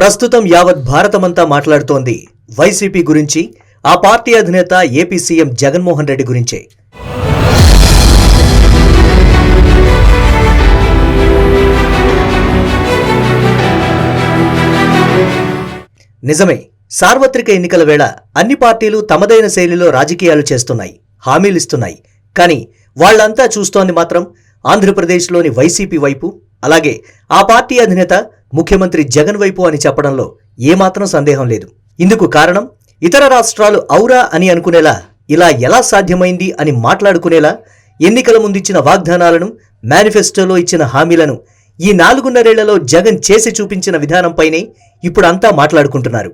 ప్రస్తుతం యావత్ భారతమంతా మాట్లాడుతోంది. వైసీపీ గురించి ఆ పార్టీ అధినేత ఏపీ సీఎం జగన్మోహన్ రెడ్డి గురించే. నిజమే సార్వత్రిక ఎన్నికల వేళ అన్ని పార్టీలు తమదైన శైలిలో రాజకీయాలు చేస్తున్నాయి హామీలిస్తున్నాయి కానీ వాళ్ళంతా చూస్తోంది మాత్రం ఆంధ్రప్రదేశ్లోని వైసీపీ వైపు అలాగే ఆ పార్టీ అధినేత ముఖ్యమంత్రి జగన్ వైపు అని చెప్పడంలో ఏమాత్రం సందేహం లేదు. ఇందుకు కారణం ఇతర రాష్ట్రాలు ఔరా అని అనుకునేలా ఇలా ఎలా సాధ్యమైంది అని మాట్లాడుకునేలా ఎన్నికల ముందిచ్చిన వాగ్దానాలను మేనిఫెస్టోలో ఇచ్చిన హామీలను ఈ నాలుగున్నరేళ్ళలో జగన్ చేసి చూపించిన విధానంపైనే ఇప్పుడు అంతా మాట్లాడుకుంటున్నారు.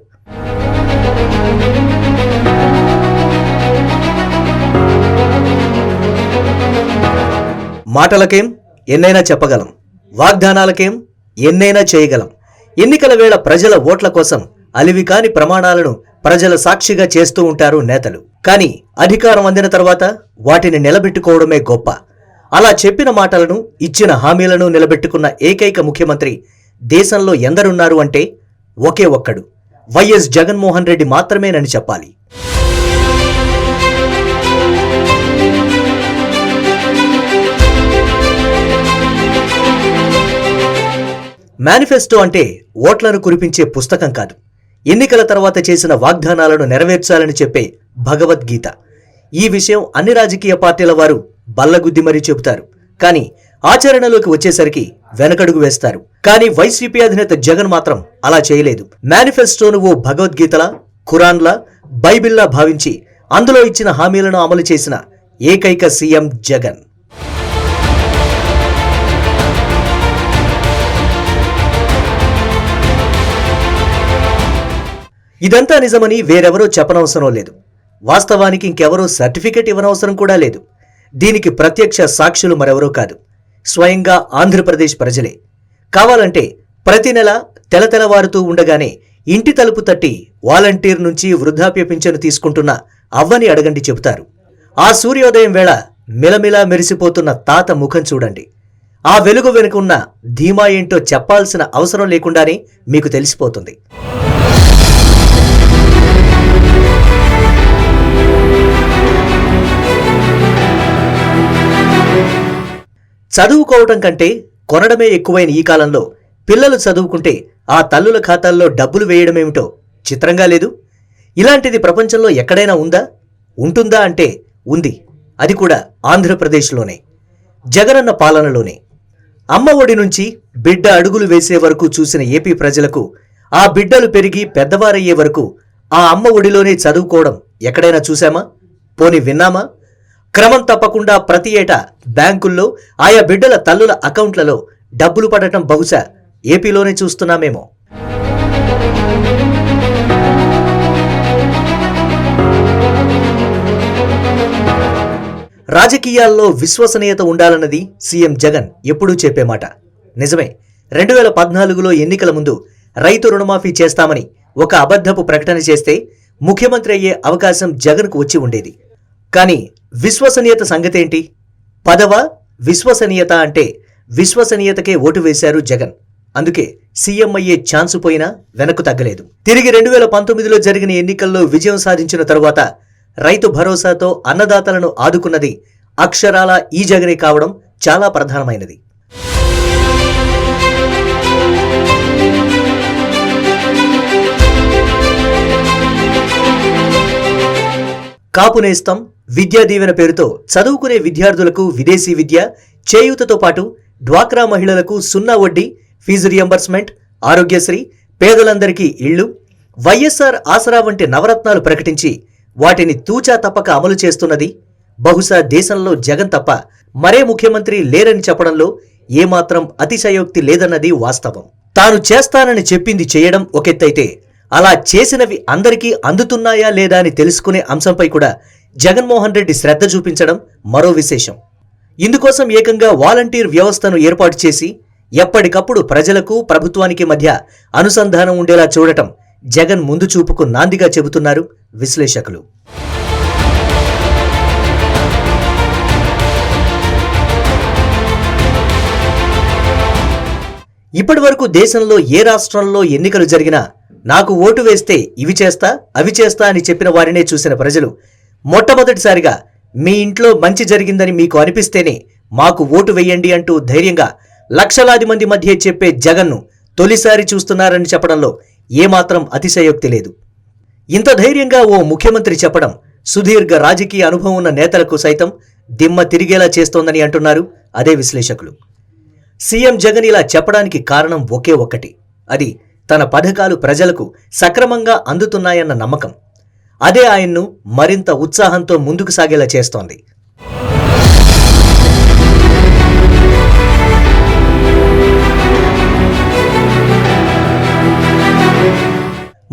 మాటలకేం ఎన్నైనా చెప్పగలం. వాగ్దానాలకేం ఎన్నైనా చేయగలం. ఎన్నికల వేళ ప్రజల ఓట్ల కోసం అలివికాని ప్రమాణాలను ప్రజల సాక్షిగా చేస్తూ ఉంటారు నేతలు. కానీ అధికారం అందిన తర్వాత వాటిని నిలబెట్టుకోవడమే గొప్ప. అలా చెప్పిన మాటలను ఇచ్చిన హామీలను నిలబెట్టుకున్న ఏకైక ముఖ్యమంత్రి దేశంలో ఎందరున్నారు అంటే ఒకే ఒక్కడు. వైఎస్ జగన్మోహన్ రెడ్డి మాత్రమేనని చెప్పాలి. మేనిఫెస్టో అంటే ఓట్లను కురిపించే పుస్తకం కాదు. ఎన్నికల తర్వాత చేసిన వాగ్దానాలను నెరవేర్చాలని చెప్పే భగవద్గీత. ఈ విషయం అన్ని రాజకీయ పార్టీల వారు బల్లగుద్ది మరీ చెబుతారు. కానీ ఆచరణలోకి వచ్చేసరికి వెనకడుగు వేస్తారు. కానీ వైసీపీ అధినేత జగన్ మాత్రం అలా చేయలేదు. మేనిఫెస్టోను ఓ భగవద్గీతలా ఖురాన్లా బైబిల్లా భావించి అందులో ఇచ్చిన హామీలను అమలు చేసిన ఏకైక సీఎం జగన్. ఇదంతా నిజమని వేరెవరో చెప్పనవసరం లేదు. వాస్తవానికి ఇంకెవరో సర్టిఫికెట్ ఇవ్వనవసరం కూడా లేదు. దీనికి ప్రత్యక్ష సాక్షులు మరెవరో కాదు. స్వయంగా ఆంధ్రప్రదేశ్ ప్రజలే. కావాలంటే ప్రతి నెల తెలతెలవారుతూ ఉండగానే ఇంటి తలుపు తట్టి వాలంటీర్ నుంచి వృద్ధాప్య పింఛను తీసుకుంటున్న అవ్వని అడగండి చెబుతారు. ఆ సూర్యోదయం వేళ మిలమిలా మెరిసిపోతున్న తాత ముఖం చూడండి. ఆ వెలుగు వెనుకున్న ధీమా ఏంటో చెప్పాల్సిన అవసరం లేకుండానే మీకు తెలిసిపోతుంది. చదువుకోవటం కంటే కొనడమే ఎక్కువైన ఈ కాలంలో పిల్లలు చదువుకుంటే ఆ తల్లుల ఖాతాల్లో డబ్బులు వేయడమేమిటో చిత్రంగా లేదు. ఇలాంటిది ప్రపంచంలో ఎక్కడైనా ఉందా? ఉంటుందా అంటే ఉంది. అది కూడా ఆంధ్రప్రదేశ్లోనే. జగనన్న పాలనలోనే. అమ్మ ఒడి నుంచి బిడ్డ అడుగులు వేసే వరకు చూసిన ఏపీ ప్రజలకు ఆ బిడ్డలు పెరిగి పెద్దవారయ్యే వరకు ఆ అమ్మ ఒడిలోనే చదువుకోవడం ఎక్కడైనా చూశామా? పోని విన్నామా? క్రమం తప్పకుండా ప్రతి ఏటా బ్యాంకుల్లో ఆయా బిడ్డల తల్లుల అకౌంట్లలో డబ్బులు పడటం బహుశా ఏపీలోనే చూస్తున్నామేమో. రాజకీయాల్లో విశ్వసనీయత ఉండాలన్నది సీఎం జగన్ ఎప్పుడూ చెప్పే మాట. నిజమే రెండు వేల పద్నాలుగులో ఎన్నికల ముందు రైతు రుణమాఫీ చేస్తామని ఒక అబద్ధపు ప్రకటన చేస్తే ముఖ్యమంత్రి అయ్యే అవకాశం జగన్కు వచ్చి ఉండేది. కానీ విశ్వసనీయత సంగతేంటి? పదవ విశ్వసనీయత అంటే విశ్వసనీయతకే ఓటు వేశారు జగన్. అందుకే సీఎం అయ్యే ఛాన్సు పోయినా వెనక్కు తగ్గలేదు. తిరిగి రెండు వేల పంతొమ్మిదిలో జరిగిన ఎన్నికల్లో విజయం సాధించిన తరువాత రైతు భరోసాతో అన్నదాతలను ఆదుకున్నది అక్షరాల ఈ జగనే కావడం చాలా ప్రధానమైనది. కాపునేస్తం విద్యా దీవెన పేరుతో చదువుకునే విద్యార్థులకు విదేశీ విద్య చేయూతతో పాటు డ్వాక్రా మహిళలకు సున్నా వడ్డీ ఫీజు రియంబర్స్మెంట్ ఆరోగ్యశ్రీ పేదలందరికీ ఇళ్ళు వైఎస్ఆర్ ఆసరా వంటి నవరత్నాలు ప్రకటించి వాటిని తూచా తప్పక అమలు చేస్తున్నది. బహుశా దేశంలో జగన్ తప్ప మరే ముఖ్యమంత్రి లేరని చెప్పడంలో ఏమాత్రం అతిశయోక్తి లేదన్నది వాస్తవం. తాను చేస్తానని చెప్పింది చేయడం ఒకెత్తైతే అలా చేసినవి అందరికీ అందుతున్నాయా లేదా అని తెలుసుకునే అంశంపై కూడా జగన్మోహన్ రెడ్డి శ్రద్ధ చూపించడం మరో విశేషం. ఇందుకోసం ఏకంగా వాలంటీర్ వ్యవస్థను ఏర్పాటు చేసి ఎప్పటికప్పుడు ప్రజలకు ప్రభుత్వానికి మధ్య అనుసంధానం ఉండేలా చూడటం జగన్ ముందు చూపుకు నాందిగా చెబుతున్నారు విశ్లేషకులు. ఇప్పటివరకు దేశంలో ఏ రాష్ట్రంలో ఎన్నికలు జరిగినా నాకు ఓటు వేస్తే ఇవి చేస్తా అవి చేస్తా అని చెప్పిన వారినే చూసిన ప్రజలు మొట్టమొదటిసారిగా మీ ఇంట్లో మంచి జరిగిందని మీకు అనిపిస్తేనే మాకు ఓటు వేయండి అంటూ ధైర్యంగా లక్షలాది మంది మధ్య చెప్పే జగన్ను తొలిసారి చూస్తున్నారని చెప్పడంలో ఏమాత్రం అతిశయోక్తి లేదు. ఇంత ధైర్యంగా ఓ ముఖ్యమంత్రి చెప్పడం సుదీర్ఘ రాజకీయ అనుభవం ఉన్న నేతలకు సైతం దిమ్మ తిరిగేలా చేస్తోందని అంటున్నారు అదే విశ్లేషకులు. సీఎం జగన్ ఇలా చెప్పడానికి కారణం ఒకే ఒక్కటి అది తన పథకాలు ప్రజలకు సక్రమంగా అందుతున్నాయన్న నమ్మకం. అదే ఆయన్ను మరింత ఉత్సాహంతో ముందుకు సాగేలా చేస్తోంది.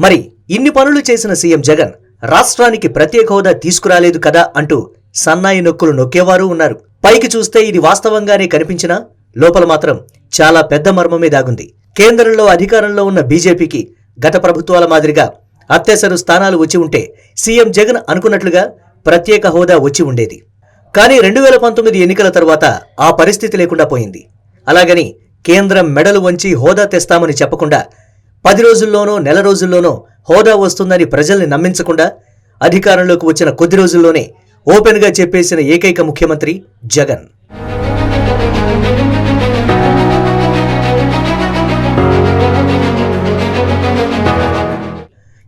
మరి ఇన్ని పనులు చేసిన సీఎం జగన్ రాష్ట్రానికి ప్రత్యేక హోదా తీసుకురాలేదు కదా అంటూ సన్నాయి నొక్కులు నొక్కేవారు ఉన్నారు. పైకి చూస్తే ఇది వాస్తవంగానే కనిపించినా లోపల మాత్రం చాలా పెద్ద మర్మమే దాగుంది. కేంద్రంలో అధికారంలో ఉన్న బీజేపీకి గత ప్రభుత్వాల మాదిరిగా అత్యవసర స్థానాలు వచ్చి ఉంటే సీఎం జగన్ అనుకున్నట్లుగా ప్రత్యేక హోదా వచ్చి ఉండేది. కానీ రెండు వేల పంతొమ్మిది ఎన్నికల తర్వాత ఆ పరిస్థితి లేకుండా పోయింది. అలాగని కేంద్రం మెడలు వంచి హోదా తెస్తామని చెప్పకుండా పది రోజుల్లోనో నెల రోజుల్లోనో హోదా వస్తుందని ప్రజల్ని నమ్మించకుండా అధికారంలోకి వచ్చిన కొద్ది రోజుల్లోనే ఓపెన్గా చెప్పేసిన ఏకైక ముఖ్యమంత్రి జగన్.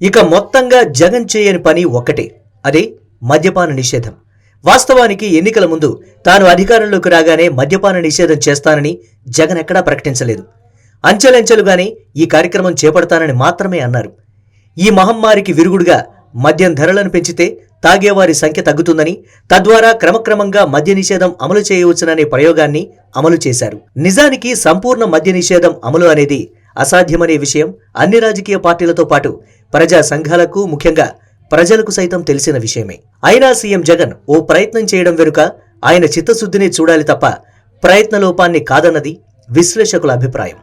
ఇక మొత్తంగా జగన్ చేయని పని ఒక్కటే. అదే మద్యపాన నిషేధం. వాస్తవానికి ఎన్నికల ముందు తాను అధికారంలోకి రాగానే మద్యపాన నిషేధం చేస్తానని జగన్ ఎక్కడా ప్రకటించలేదు. అంచెలంచెలుగానే ఈ కార్యక్రమం చేపడతానని మాత్రమే అన్నారు. ఈ మహమ్మారికి విరుగుడుగా మద్యం ధరలను పెంచితే తాగేవారి సంఖ్య తగ్గుతుందని తద్వారా క్రమక్రమంగా మద్య నిషేధం అమలు చేయవచ్చుననే ప్రయోగాన్ని అమలు చేశారు. నిజానికి సంపూర్ణ మద్య నిషేధం అమలు అనేది అసాధ్యమనే విషయం అన్ని రాజకీయ పార్టీలతో పాటు ప్రజా సంఘాలకు ముఖ్యంగా ప్రజలకు సైతం తెలిసిన విషయమే. అయినా సీఎం జగన్ ఓ ప్రయత్నం చేయడం వెనుక ఆయన చిత్తశుద్ధిని చూడాలి తప్ప ప్రయత్నలోపాన్ని కాదన్నది విశ్లేషకుల అభిప్రాయం.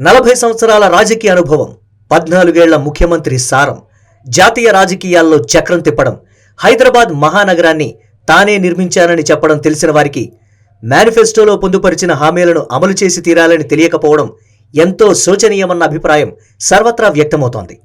నలభై సంవత్సరాల రాజకీయ అనుభవం పద్నాలుగేళ్ళ ముఖ్యమంత్రి సారం జాతీయ రాజకీయాల్లో చక్రం తిప్పడం హైదరాబాద్ మహానగరాన్ని తానే నిర్మించానని చెప్పడం తెలిసిన వారికి మేనిఫెస్టోలో పొందుపరిచిన హామీలను అమలు చేసి తీరాలని తెలియకపోవడం ఎంతో శోచనీయమన్న అభిప్రాయం సర్వత్రా వ్యక్తమవుతోంది.